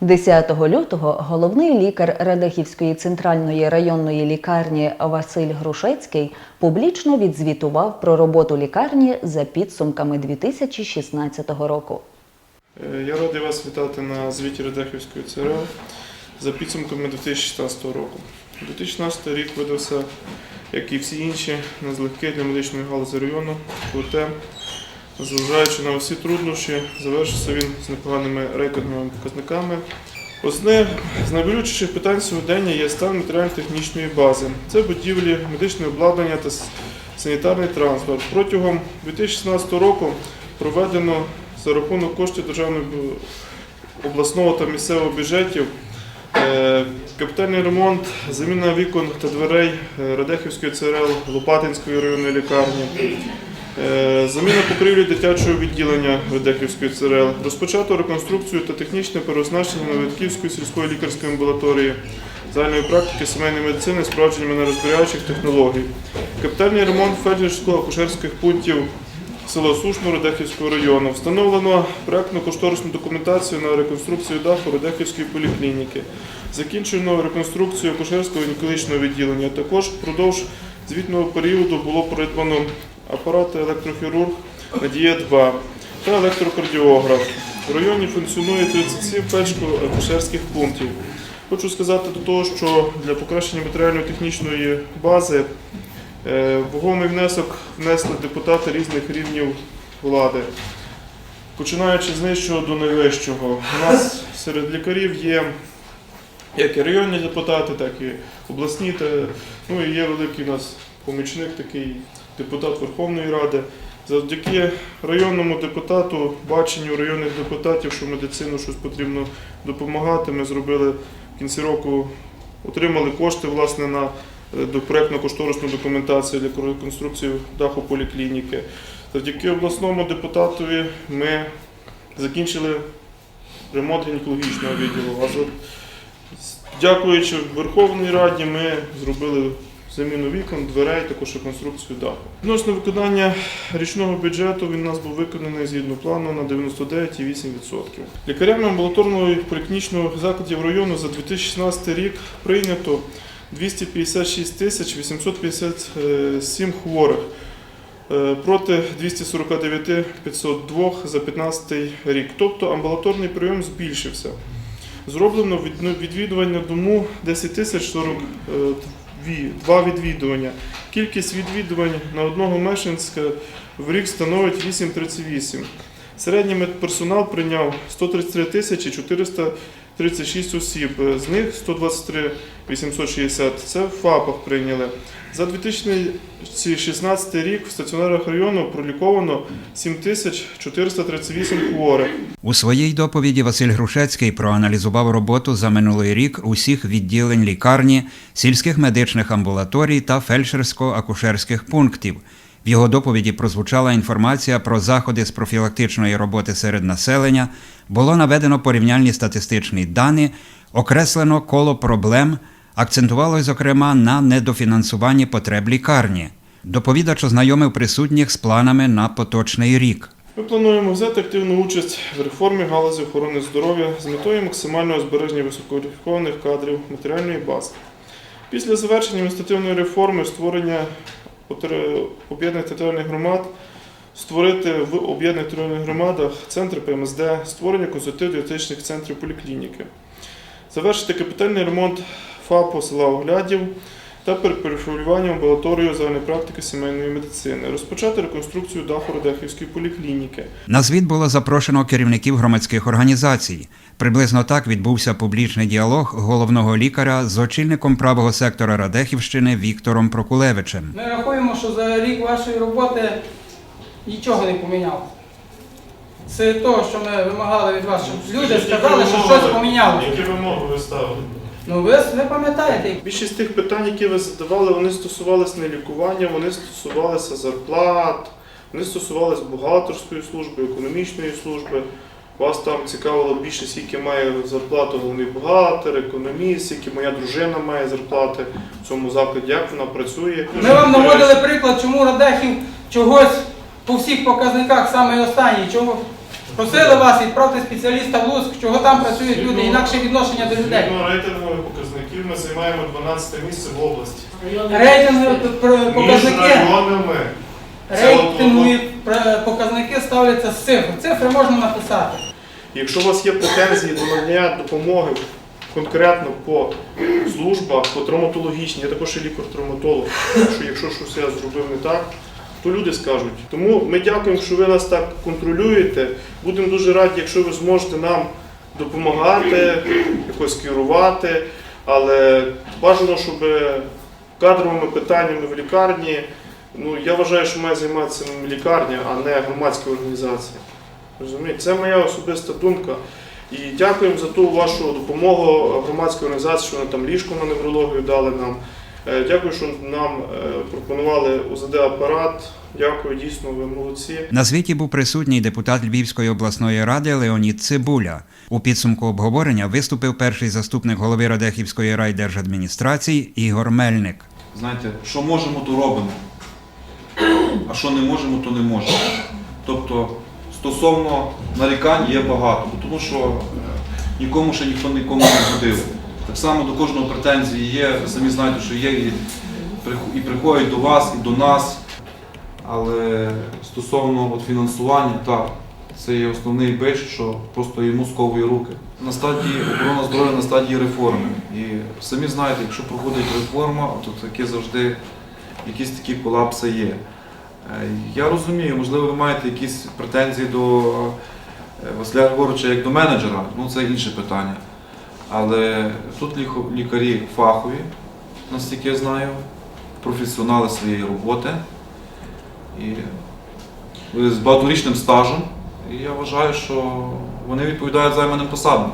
10 лютого головний лікар Радехівської центральної районної лікарні Василь Грушецький публічно відзвітував про роботу лікарні за підсумками 2016 року. Е, Я радий вас вітати на звіті Радехівської ЦРЛ за підсумками 2016 року. 2016 рік видався, як і всі інші, не з для медичної галузі району, проте, зважаючи на усі труднощі, завершився він з непоганими рейтинговими показниками. Одне з найболючіших питань сьогодення є стан матеріально-технічної бази. Це будівлі, медичне обладнання та санітарний транспорт. Протягом 2016 року проведено за рахунок коштів державного обласного та місцевого бюджетів е, капітальний ремонт, заміна вікон та дверей е, Радехівської ЦРЛ, Лопатинської районної лікарні, заміна покрівлі дитячого відділення Радехівської ЦРЛ, розпочато реконструкцію та технічне переоснащення Новитківської сільської лікарської амбулаторії, загальної практики сімейної медицини з впровадженнями нерозбираючих технологій, капітальний ремонт фельдшерсько-акушерських пунктів село Сушно Радехівського району. Встановлено проектно-кошторисну документацію на реконструкцію даху Радехівської поліклініки. Закінчено реконструкцію акушерського гінекологічного відділення. Також впродовж звітного періоду було придбано апарати електрохірург Надія 2 та електрокардіограф. В районі функціонує 37 фельдшерсько-акушерських пунктів. Хочу сказати до того, що для покращення матеріально-технічної бази Е, Вагомий внесок внесли депутати різних рівнів влади. Починаючи з нижчого до найвищого. У нас серед лікарів є як і районні депутати, так і обласні. Ну і є великий у нас помічник, такий депутат Верховної Ради. Завдяки районному депутату, баченню районних депутатів, що медицину щось потрібно допомагати, ми зробили в кінці року, отримали кошти власне на е, до проєктно-кошторисну документацію для реконструкції даху поліклініки. Завдяки обласному депутатові ми закінчили ремонт гінекологічного відділу. Дякуючи Верховній Раді, ми зробили заміну вікон, дверей, також реконструкцію даху. Відносно виконання річного бюджету він у нас був виконаний згідно плану на 99,8%. Лікарями амбулаторного і поліклінічного закладів району за 2016 рік прийнято 256 тисяч 857 хворих е, проти 249 502 за 2015 рік. Тобто амбулаторний прийом збільшився. Зроблено відвідування дому 10 тисяч 42 відвідування. Кількість відвідувань на одного мешканця в рік становить 8,38. Середній медперсонал прийняв 133 тисячі 436 осіб, з них 123 860 це в ФАПах прийняли. За 2016 рік в стаціонарах району проліковано 7438 хворих. У своїй доповіді Василь Грушецький проаналізував роботу за минулий рік усіх відділень лікарні, сільських медичних амбулаторій та фельдшерсько-акушерських пунктів. В його доповіді прозвучала інформація про заходи з профілактичної роботи серед населення, було наведено порівняльні статистичні дані, окреслено коло проблем, акцентувалось, зокрема, на недофінансуванні потреб лікарні. Доповідач ознайомив присутніх з планами на поточний рік. Ми плануємо взяти активну участь в реформі галузі охорони здоров'я з метою максимального збереження висококваліфікованих кадрів матеріальної бази. Після завершення адміністративної реформи створення об'єднаних територіальних громад, створити в об'єднаних територіальних громадах центри ПМСД, створення консультативно-діотичних центрів поліклініки, завершити капітальний ремонт ФАПу села Оглядів та перепрофілювання амбулаторію загальної практики сімейної медицини, розпочати реконструкцію даху Радехівської поліклініки. На звіт було запрошено керівників громадських організацій. Приблизно так відбувся публічний діалог головного лікаря з очільником правого сектора Радехівщини Віктором Прокулевичем. Ми рахуємо, що за рік вашої роботи нічого не помінялося. Це того, що ми вимагали від вас, щоб люди сказали, що щось помінялося. Які вимоги ви ставили? Ну ви, ви пам'ятаєте, Більшість тих питань, які ви задавали, вони стосувалися не лікування, вони стосувалися зарплат, вони стосувалися бухгалтерської служби, економічної служби. Вас там цікавило більше, скільки має зарплату головний бухгалтер, економіст, скільки моя дружина має зарплати в цьому закладі, як вона працює. ми вам наводили приклад, чому Радехів чогось по всіх показниках саме останній. Чому Просили вас відправити спеціаліста в Луцьк, чого там працюють люди, інакше відношення до людей. Згідно рейтингових показників ми займаємо 12 місце в області. Рейтингові Між показники, районами. Це рейтингові пр- показники ставляться з цифр. Цифри можна написати. Якщо у вас є претензії до надання допомоги конкретно по службах, по травматологічній, я також є лікар-травматолог, що якщо щось я зробив не так, то люди скажуть. Тому ми дякуємо, що ви нас так контролюєте. Будемо дуже раді, якщо ви зможете нам допомагати, якось керувати, але бажано, щоб кадровими питаннями в лікарні, ну я вважаю, що має займатися лікарня, а не громадська організація. Розумієте, це моя особиста думка. І дякуємо за ту вашу допомогу громадській організації, що вони там ліжко на неврологію дали нам. Е, Дякую, що нам е, пропонували УЗД-апарат. Дякую, дійсно, ви молодці. На звіті був присутній депутат Львівської обласної ради Леонід Цибуля. У підсумку обговорення виступив перший заступник голови Радехівської райдержадміністрації Ігор Мельник. знаєте, що можемо, то робимо, а що не можемо, то не можемо. Тобто стосовно нарікань є багато, тому що е, нікому ще ніхто нікому не ходив. Так само до кожного претензії є, ви самі знаєте, що є і, і приходять до вас, і до нас. Але стосовно от, фінансування, так, це є основний бич, що просто йому сковує руки. На стадії охорона здоров'я на стадії реформи. І самі знаєте, якщо проходить реформа, то таке завжди якісь такі колапси є. Е, Я розумію, можливо, ви маєте якісь претензії до е, Василя Григоровича як до менеджера, ну це інше питання. Але тут лікарі фахові, наскільки я знаю, професіонали своєї роботи і з багаторічним стажем. І я вважаю, що вони відповідають займаним посадам.